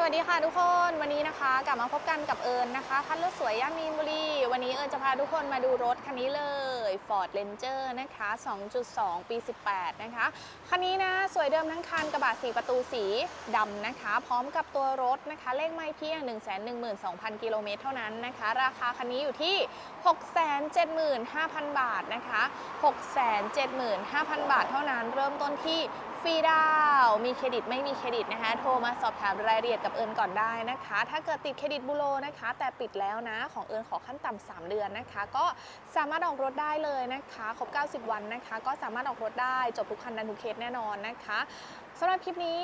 สวัสดีค่ะทุกคนวันนี้นะคะ กลับมาพบกันกับเอิญนะคะคันรถสวยย่านมีนบุรีวันนี้เอิญจะพาทุกคนมาดูรถคันนี้เลย Ford Ranger นะคะ 2.2 ปี 18 นะคะ คันนี้นะสวยเดิมทั้งคันกระบะสีประตูสีดำนะคะ พร้อมกับตัวรถนะคะ เลขไม่เพียง 112,000 กิโลเมตรเท่านั้นนะคะ ราคาคันนี้อยู่ที่ 675,000 บาทนะคะ 675,000 บาทเท่านั้น เริ่มต้นที่ ฟรีดาว มีเครดิตไม่มีเครดิตนะคะ โทรมาสอบถามรายละเอียดกับเอิญก่อนได้นะคะ ถ้าเกิดติดเครดิตบูโรนะคะ แต่ปิดแล้วนะ ของเอิญขอขั้นต่ำ3เดือนนะคะ ก็สามารถออกรถได้เลยนะคะ ครบ 90 วันนะคะ ก็สามารถออกรถได้จบทุกคันดันทุกเคสแน่นอนนะคะสำหรับคลิปนี้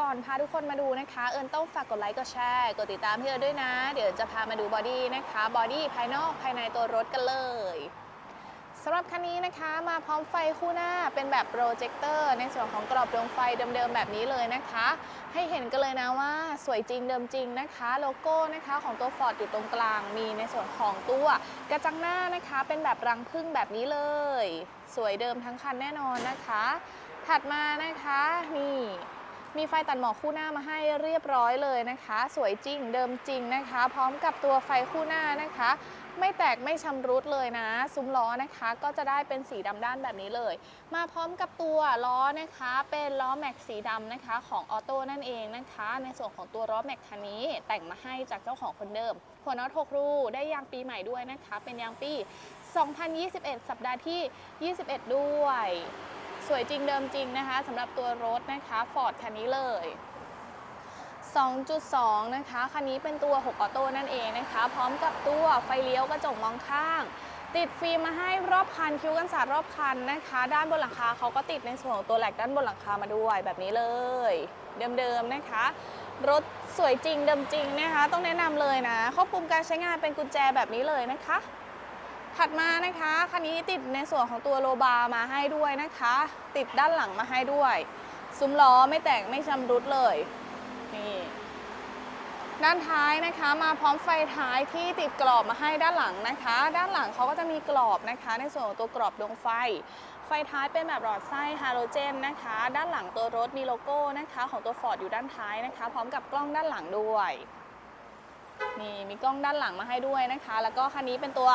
ก่อนพาทุกคนมาดูนะคะ เอิญต้องฝากกดไลค์กดแชร์กดติดตามพี่เอิญด้วยนะ เดี๋ยวจะพามาดูบอดี้นะคะบอดี้ภายนอกภายในตัวรถกันเลย สำหรับคันนี้นะคะมาพร้อมไฟคู่หน้าเป็นแบบโปรเจคเตอร์ในส่วนของกรอบดวงไฟเดิมๆแบบนี้เลยนะคะ ให้เห็นกันเลยนะว่าสวยจริงเดิมจริงนะคะ โลโก้นะคะของตัว Ford อยู่ตรงกลาง มีในส่วนของตัวกระจังหน้านะคะ เป็นแบบรังพึ่งแบบนี้เลย สวยเดิมทั้งคันแน่นอนนะคะ ถัดมานะคะนี่มีไฟตัดหมอกคู่หน้ามาให้เรียบร้อยเลยนะคะ สวยจริงเดิมจริงนะคะ พร้อมกับตัวไฟคู่หน้านะคะ ไม่แตกไม่ชำรุดเลยนะ ซุ้มล้อนะคะ ก็จะได้เป็นสีดำด้านแบบนี้เลย มาพร้อมกับตัวล้อนะคะ เป็นล้อแม็กสีดำนะคะ ของออโต้นั่นเองนะคะ ในส่วนของตัวล้อแม็กคันนี้แต่งมาให้จากเจ้าของคนเดิมหัวน็อต6รูได้ยางปีใหม่ด้วยนะคะ เป็นยางปี 2021 สัปดาห์ที่ 21 ด้วย สวยจริงเดิมจริงนะคะสำหรับตัวรถนะคะ Ford คันนี้เลย 2.2 นะคะ คันนี้เป็นตัว 6 ออโต้นั่นเองนะคะ พร้อมกับตัวไฟเลี้ยวกระจกมองข้าง ติดฟิล์มมาให้รอบคันคิ้วกันสาดรอบคันนะคะ ด้านบนหลังคาเขาก็ติดในส่วนของตัวแหลกด้านบนหลังคามาด้วยแบบนี้เลย เดิมๆนะคะ รถสวยจริงเดิมจริงนะคะ ต้องแนะนำเลยนะควบคุมการใช้งานเป็นกุญแจแบบนี้เลยนะคะถัดมานะคะคันนี้ติดในส่วนของตัวโลบาร์มาให้ด้วยนะคะ ติดด้านหลังมาให้ด้วย ซุ้มล้อไม่แตกไม่ชำรุดเลย ด้านท้ายนะคะ มาพร้อมไฟท้ายที่ติดกรอบมาให้ด้านหลังนะคะ ด้านหลังเขาก็จะมีกรอบนะคะ ในส่วนของตัวกรอบดวงไฟ ไฟท้ายเป็นแบบหลอดไส้ฮาโลเจนนะคะ ด้านหลังตัวรถมีโลโก้นะคะ ของตัว Ford อยู่ด้านท้ายนะคะ พร้อมกับกล้องด้านหลังด้วยนี่มีกล้องด้านหลังมาให้ด้วยนะคะ แล้วก็คันนี้เป็นตัว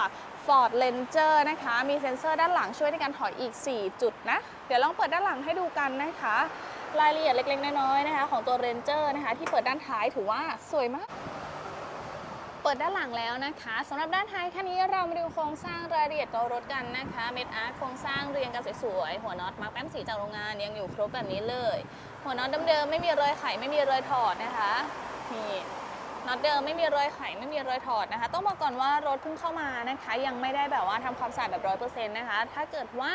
Ford Ranger นะคะ มีเซ็นเซอร์ด้านหลังช่วยในการถอยอีก 4 จุดนะ เดี๋ยวลองเปิดด้านหลังให้ดูกันนะคะ รายละเอียดเล็กๆ น้อยๆนะคะ ของตัว Ranger นะคะ ที่เปิดด้านท้ายถือว่าสวยมาก เปิดด้านหลังแล้วนะคะสำหรับด้านท้ายคันนี้เรามาดูโครงสร้างรายละเอียดตัวรถกันนะคะเม็ดอาร์ตโครงสร้างเรียงกันสวยๆหัวน็อตมาร์กแป้นสีจากโรงงานยังอยู่ครบแบบนี้เลย หัวน็อตเดิมๆไม่มีรอยไขไม่มีรอยถอดนะคะนี่ น็อตเดิมไม่มีรอยไขไม่มีรอยถอดนะคะ ต้องบอกก่อนว่ารถเพิ่งเข้ามานะคะ ยังไม่ได้แบบว่าทำความสะอาดแบบร้อยเปอร์เซ็นต์นะคะ ถ้าเกิดว่า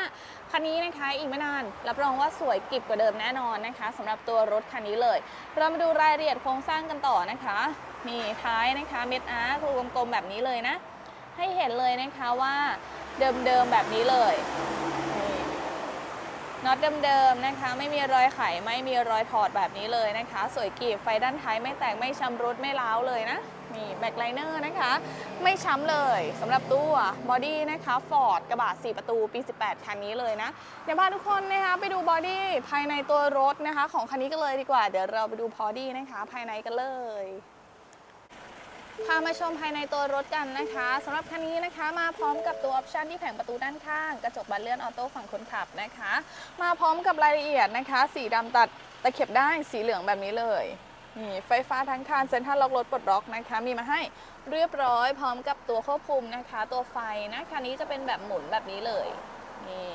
คันนี้นะคะอีกไม่นาน รับรองว่าสวยกริบกว่าเดิมแน่นอนนะคะสำหรับตัวรถคันนี้เลย เรามาดูรายละเอียดโครงสร้างกันต่อนะคะนี่ท้ายนะคะเม็ดอาร์รูกลมๆแบบนี้เลยนะ ให้เห็นเลยนะคะว่าเดิมๆแบบนี้เลย น็อตเดิมๆนะคะ ไม่มีรอยไขไม่มีรอยถอดแบบนี้เลยนะคะ สวยกรีบไฟด้านท้ายไม่แตกไม่ชำรุดไม่ร้าวเลยนะนี่แบ็คไลเนอร์นะคะ ไม่ช้ำเลยสำหรับตัวบอดี้นะคะฟอร์ดกระบะ 4 ประตูปี 18 คันนี้เลยนะเดี๋ยวพาทุกคนนะคะไปดูบอดี้ภายในตัวรถนะคะ ของคันนี้กันเลยดีกว่า เดี๋ยวเราไปดูพอดี้นะคะ ภายในกันเลย พามาชมภายในตัวรถกันนะคะสำหรับคันนี้นะคะ มาพร้อมกับตัวออปชันที่แผงประตูด้านข้าง กระจกบานเลื่อนออโต้ฝั่งคนขับนะคะ มาพร้อมกับรายละเอียดนะคะ สีดำตัดตะเข็บได้สีเหลืองแบบนี้เลยนี่ไฟฟ้าทั้งคันเซ็นทรัลล็อกรถปลดล็อกนะคะ มีมาให้เรียบร้อยพร้อมกับตัวควบคุมนะคะ ตัวไฟนะคันนี้จะเป็นแบบหมุนแบบนี้เลยนี่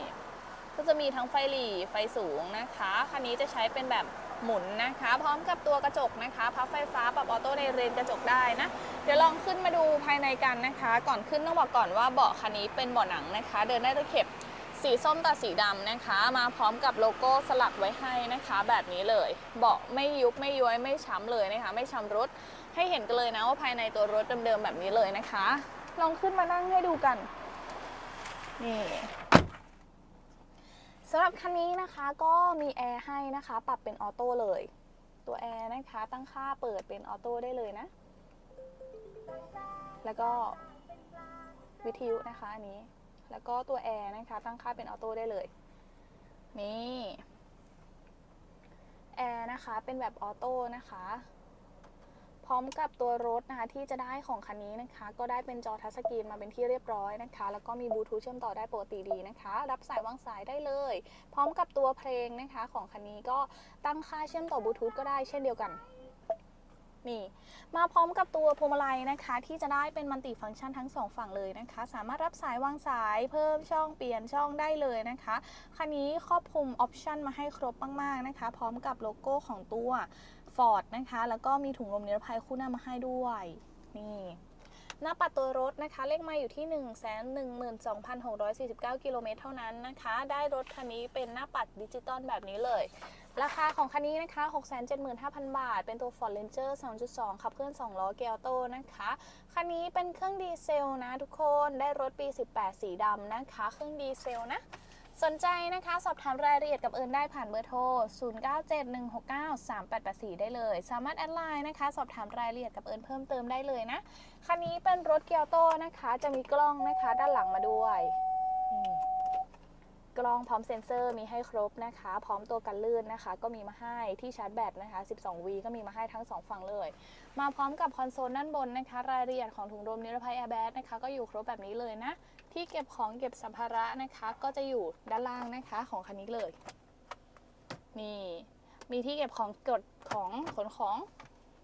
ก็จะมีทั้งไฟหลีไฟสูงนะคะคันนี้จะใช้เป็นแบบ หมุนนะคะ พร้อมกับตัวกระจกนะคะพับไฟฟ้าปรับออโต้ในเรนกระจกได้นะ เดี๋ยวลองขึ้นมาดูภายในกันนะคะ ก่อนขึ้นต้องบอกก่อนว่าเบาะคันนี้เป็นเบาะหนังนะคะ เดินได้ตะเข็บสีส้มตัดสีดำนะคะ มาพร้อมกับโลโก้สลักไว้ให้นะคะ แบบนี้เลย เบาะไม่ยุบไม่ย้อยไม่ช้ำเลยนะคะ ไม่ช้ำรุดให้เห็นกันเลยนะว่าภายในตัวรถเดิมๆแบบนี้เลยนะคะ ลองขึ้นมานั่งให้ดูกันนี่ำหรับคันนี้นะคะก็มีแอร์ให้นะคะ ปรับเป็นออโต้เลย ตัวแอร์นะคะตั้งค่าเปิดเป็นออโต้ได้เลยนะ แล้วก็วิทยุนะคะอันนี้ แล้วก็ตัวแอร์นะคะตั้งค่าเป็นออโต้ได้เลย นี่แอร์นะคะเป็นแบบออโต้นะคะ พร้อมกับตัวรถนะคะที่จะได้ของคันนี้นะคะ ก็ได้เป็นจอทัชสกรีนมาเป็นที่เรียบร้อยนะคะ แล้วก็มีบลูทูธเชื่อมต่อได้ปกติดีนะคะ รับสายวางสายได้เลย พร้อมกับตัวเพลงนะคะของคันนี้ก็ตั้งค่าเชื่อมต่อบลูทูธก็ได้เช่นเดียวกันนี่มาพร้อมกับตัวพวงมาลัยนะคะ ที่จะได้เป็นมัลติฟังก์ชันทั้งสองฝั่งเลยนะคะ สามารถรับสายวางสายเพิ่มช่องเปลี่ยนช่องได้เลยนะคะคันนี้ครอบคลุมออปชันมาให้ครบมากๆนะคะ พร้อมกับโลโก้ของตัว Ford นะคะ แล้วก็มีถุงลมนิรภัยคู่หน้ามาให้ด้วย นี่หน้าปัดตัวรถนะคะ เลขไมาอยู่ที่ 1 1 2 6 4 9 กิโลเมตรเท่านั้นนะคะ ได้รถคันนี้เป็นหน้าปัดดิจิตอลแบบนี้เลย ราคาของคันนี้นะคะ 675,000 บาท เป็นตัว Ford Ranger 2.2 ขับเคลื่อน 2 ล้อเกียร์โตนะคะ คันนี้เป็นเครื่องดีเซลนะทุกคน ได้รถปี 18 สีดำนะคะ เครื่องดีเซลนะ สนใจนะคะ สอบถามรายละเอียดกับเอิญได้ผ่านเบอร์โทร 0971693884 ได้เลย สามารถแอดไลน์นะคะ สอบถามรายละเอียดกับเอิญเพิ่มเติมได้เลยนะคันนี้เป็นรถเกียวโตนะคะ จะมีกล้องนะคะ ด้านหลังมาด้วยนี่ กล้องพร้อมเซ็นเซอร์มีให้ครบนะคะ พร้อมตัวกันลื่นนะคะ ก็มีมาให้ที่ชาร์จแบตนะคะ 12V ก็มีมาให้ทั้งสองฝั่งเลย มาพร้อมกับคอนโซลด้านบนนะคะ รายละเอียดของถุงลมนิรภัยแอร์แบ็นะคะ ก็อยู่ครบแบบนี้เลยนะ ที่เก็บของเก็บสัมภาระนะคะ ก็จะอยู่ด้านล่างนะคะของคันนี้เลย นี่มีที่เก็บของกดของขนของ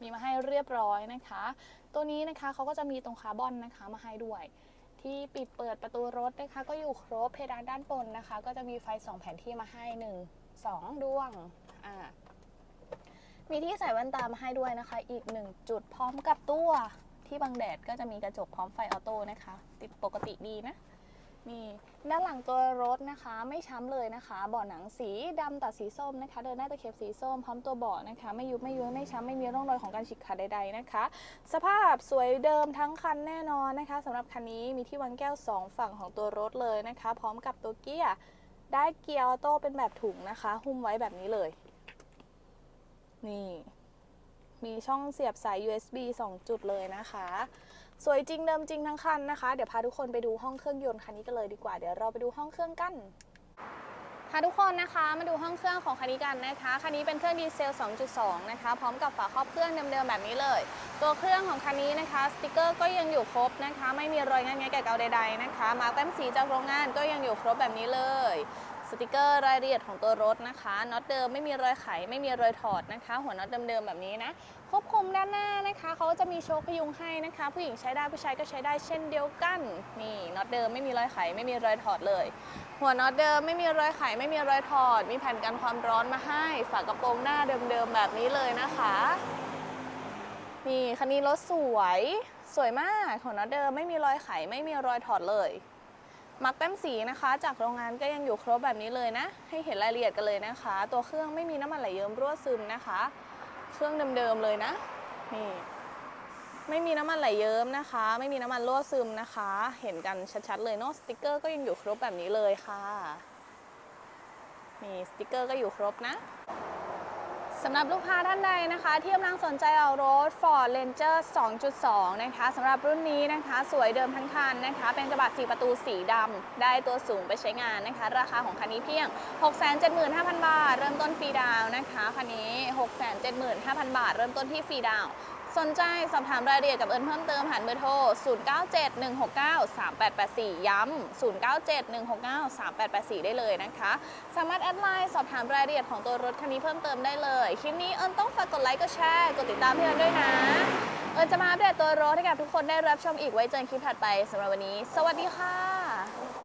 มีมาให้เรียบร้อยนะคะ ตัวนี้นะคะเขาก็จะมีตรงคาร์บอนนะคะมาให้ด้วย ที่ปิดเปิดประตูรถนะคะ ก็อยู่ครบเพดานด้านบนนะคะ ก็จะมีไฟสองแผนที่มาให้หนึ่งสองดวงอ่ามีที่ใส่แว่นตามาให้ด้วยนะคะ อีกหนึ่งจุดพร้อมกับตัวที่บังแดดก็จะมีกระจกพร้อมไฟออโต้นะคะ ติดปกติดีนะ นี่ด้านหลังตัวรถนะคะไม่ช้ำเลยนะคะเบาะหนังสีดำตัดสีส้มนะคะ เดินหน้าตะเข็บสีส้มพร้อมตัวเบาะนะคะ ไม่ยุบไม่ยุ้ยไม่ช้ำไม่มีร่องรอยของการฉีกขาดใดๆนะคะ สภาพสวยเดิมทั้งคันแน่นอนนะคะสำหรับคันนี้มีที่วางแก้ว 2 ฝั่งของตัวรถเลยนะคะ พร้อมกับตัวเกียร์ได้เกียร์ออโต้เป็นแบบถุงนะคะ หุ้มไว้แบบนี้เลย นี่ มีช่องเสียบสาย USB 2 จุดเลยนะคะ สวยจริงเดิมจริงทั้งคันนะคะ เดี๋ยวพาทุกคนไปดูห้องเครื่องยนต์คันนี้กันเลยดีกว่า เดี๋ยวเราไปดูห้องเครื่องกันพาทุกคนนะคะมาดูห้องเครื่องของคันนี้กันนะคะคันนี้เป็นเครื่องดีเซล 2.2 นะคะ พร้อมกับฝาครอบเครื่องเดิมๆแบบนี้เลย ตัวเครื่องของคันนี้นะคะสติกเกอร์ก็ยังอยู่ครบนะคะ ไม่มีรอยงานแงะแกะเกาใดๆนะคะ มาร์คแต้มสีจากโรงงานก็ยังอยู่ครบแบบนี้เลย สติกเกอร์รายละเอียดของตัวรถนะคะน็อตเดิมไม่มีรอยไข ไม่มีรอยถอดนะคะ หัวน็อตเดิมๆแบบนี้นะควบคุมด้านหน้านะคะเขาจะมีโชคพยุงให้นะคะ ผู้หญิงใช้ได้ผู้ชายก็ใช้ได้เช่นเดียวกันนี่น็อตเดิมไม่มีรอยไข ไม่มีรอยถอดเลย หัวน็อตเดิมไม่มีรอยไข ไม่มีรอยถอด มีแผ่นกันความร้อนมาให้ ฝากระโปรงหน้าเดิมๆแบบนี้เลยนะคะนี่คันนี้รถสวยสวยมากหัวน็อตเดิมไม่มีรอยไข ไม่มีรอยถอดเลย มักแต้มสีนะคะ จากโรงงานก็ยังอยู่ครบแบบนี้เลยนะ ให้เห็นรายละเอียดกันเลยนะคะ ตัวเครื่องไม่มีน้ำมันไหลเยิ้มรั่วซึมนะคะ เครื่องเดิมๆเลยนะนี่ไม่มีน้ำมันไหลเยิ้มนะคะ ไม่มีน้ำมันรั่วซึมนะคะ เห็นกันชัดๆเลยเนาะสติกเกอร์ก็ยังอยู่ครบแบบนี้เลยค่ะนี่สติกเกอร์ก็อยู่ครบนะ สำหรับลูกค้าท่านใดนะคะ ที่กำลังสนใจเอารถ Ford Ranger 2.2 นะคะสำหรับรุ่นนี้นะคะ สวยเดิมทั้งคันนะคะ เป็นกระบะ4ประตูสีดำได้ตัวสูงไปใช้งานนะคะ ราคาของคันนี้เพียง 675,000 บาท เริ่มต้นฟรีดาวนะคะคันนี้ 675,000 บาท เริ่มต้นที่ฟรีดาว สนใจสอบถามรายละเอียดกับเอิญเพิ่มเติมผ่านเบอร์โทร 0971693884 ย้ำ0971693884 ได้เลยนะคะ สามารถแอดไลน์สอบถามรายละเอียดของตัวรถคันนี้เพิ่มเติมได้เลย คลิปนี้เอิญต้องฝากกดไลค์ กดแชร์ กดติดตามพี่เอิญด้วยนะ เอิญจะมาอัปเดตตัวรถให้กับทุกคนได้รับชมอีกไว้เจอกันคลิปถัดไปสำหรับวันนี้ สวัสดีค่ะ